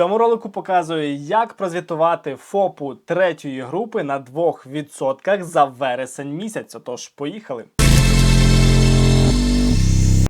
цьому ролику показую, як прозвітувати ФОПу третьої групи на 2% за вересень місяць. Отож, поїхали.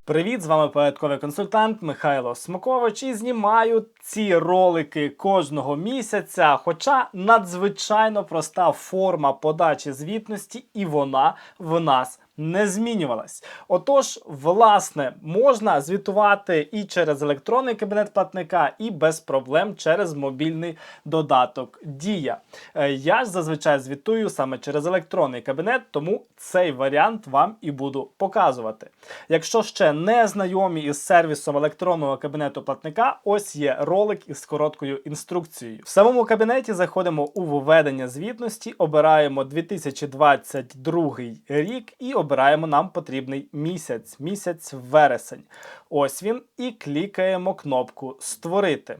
Привіт, з вами порядковий консультант Михайло Смокович і знімаю ці ролики кожного місяця. Хоча надзвичайно проста форма подачі звітності, і вона в нас не змінювалась. Отож, власне, можна звітувати і через електронний кабінет платника, і без проблем через мобільний додаток Дія. Е, Я ж зазвичай звітую саме через електронний кабінет, тому цей варіант вам і буду показувати. Якщо ще не знайомі із сервісом електронного кабінету платника, ось є ролик із короткою інструкцією. В самому кабінеті заходимо у введення звітності, обираємо 2022 рік і обираємо нам потрібний місяць, місяць вересень. Ось він, і клікаємо кнопку Створити.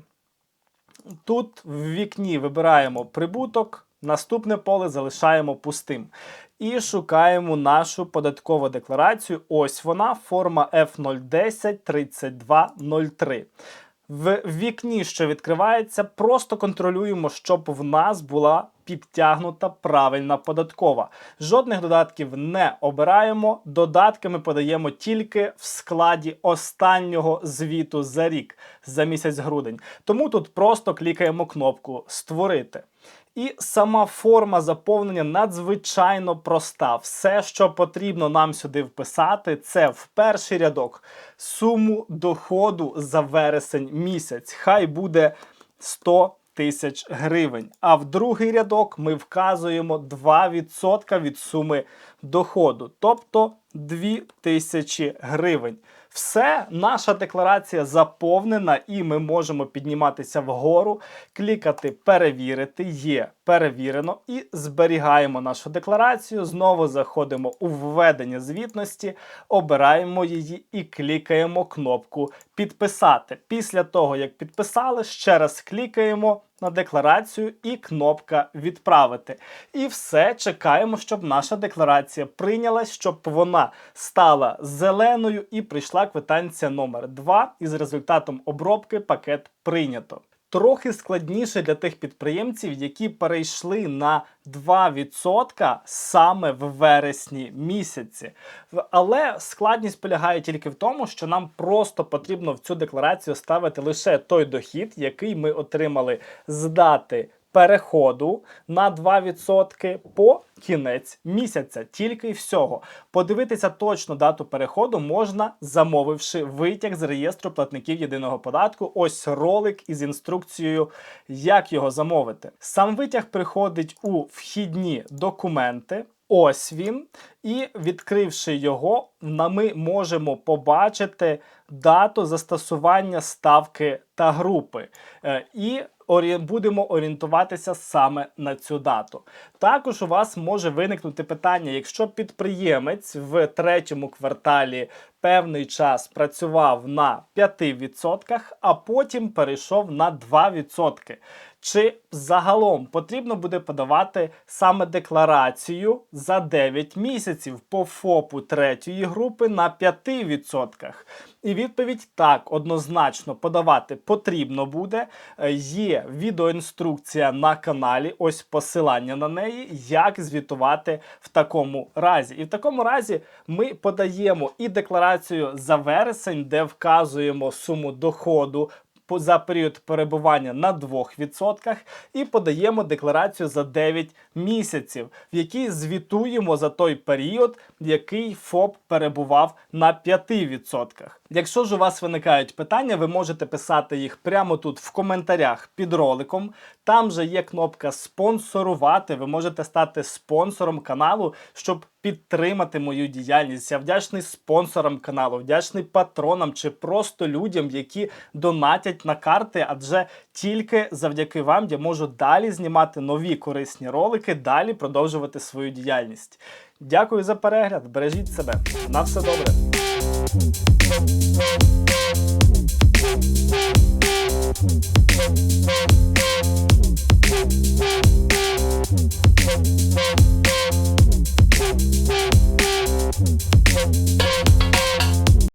Тут в вікні вибираємо прибуток, наступне поле залишаємо пустим. І шукаємо нашу податкову декларацію. Ось вона, форма F010 3203. В вікні, що відкривається, просто контролюємо, щоб в нас була підтягнута правильна податкова. Жодних додатків не обираємо. Додатки ми подаємо тільки в складі останнього звіту за рік, за місяць грудень. Тому тут просто клікаємо кнопку Створити. І сама форма заповнення надзвичайно проста. Все, що потрібно нам сюди вписати, це в перший рядок суму доходу за вересень місяць. Хай буде 100 тисяч гривень. А в другий рядок ми вказуємо 2% від суми доходу, тобто 2 тисячі гривень. Все, наша декларація заповнена, і ми можемо підніматися вгору, клікати Перевірити, є перевірено, і зберігаємо нашу декларацію. Знову заходимо у введення звітності, обираємо її і клікаємо кнопку Підписати. Після того, як підписали, ще раз клікаємо на декларацію і кнопка Відправити. І все чекаємо, щоб наша декларація прийнялась, щоб вона стала зеленою і прийшла квитанція номер 2 із результатом обробки пакет прийнято. Трохи складніше для тих підприємців, які перейшли на 2% саме в вересні місяці. Але складність полягає тільки в тому, що нам просто потрібно в цю декларацію ставити лише той дохід, який ми отримали з дати переходу на 2% по кінець місяця. Тільки й всього. Подивитися точно дату переходу можна, замовивши витяг з реєстру платників єдиного податку. Ось ролик із інструкцією, як його замовити. Сам витяг приходить у вхідні документи. Ось він, і відкривши його, ми можемо побачити дату застосування ставки та групи. Е, І будемо орієнтуватися саме на цю дату. Також у вас може виникнути питання, якщо підприємець в третьому кварталі певний час працював на 5%, а потім перейшов на 2%. Чи загалом потрібно буде подавати саме декларацію за 9 місяців по ФОПу третьої групи на 5%? І відповідь так, однозначно подавати потрібно буде. Е, Є відеоінструкція на каналі, ось посилання на неї, як звітувати в такому разі. І в такому разі ми подаємо і декларацію за вересень, де вказуємо суму доходу за період перебування на 2% і подаємо декларацію за 9 місяців, в якій звітуємо за той період, який ФОП перебував на 5%. Якщо ж у вас виникають питання, ви можете писати їх прямо тут в коментарях під роликом. Там же є кнопка спонсорувати. Ви можете стати спонсором каналу, щоб підтримати мою діяльність. Я вдячний спонсорам каналу, вдячний патронам чи просто людям, які донатять на карти, адже тільки завдяки вам я можу далі знімати нові корисні ролики, далі продовжувати свою діяльність. Дякую за перегляд. Бережіть себе. На все добре.